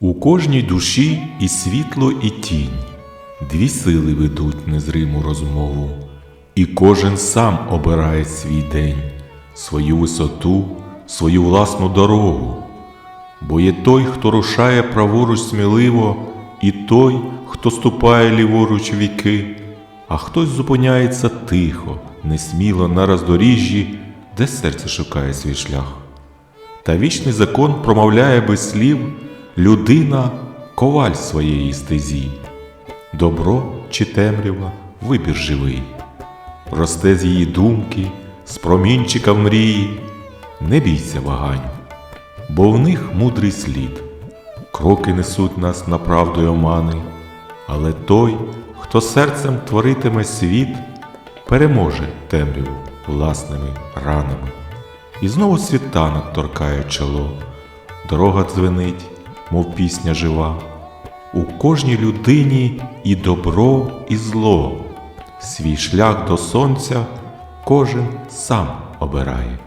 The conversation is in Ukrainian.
У кожній душі і світло, і тінь, дві сили ведуть незриму розмову, і кожен сам обирає свій день, свою висоту, свою власну дорогу. Бо є той, хто рушає праворуч сміливо, і той, хто ступає ліворуч віки, а хтось зупиняється тихо, несміло на роздоріжжі, де серце шукає свій шлях. Та вічний закон промовляє без слів людина коваль своєї стезі. Добро чи темрява вибір живий. Росте з її думки, з промінчика в мрії. Не бійся вагань, бо в них мудрий слід. Кроки несуть нас на правду й омани, але той, хто серцем творитиме світ, переможе темряву власними ранами. І знову світанок торкає чоло, дорога дзвенить, мов пісня жива. У кожній людині і добро, і зло. Свій шлях до сонця кожен сам обирає.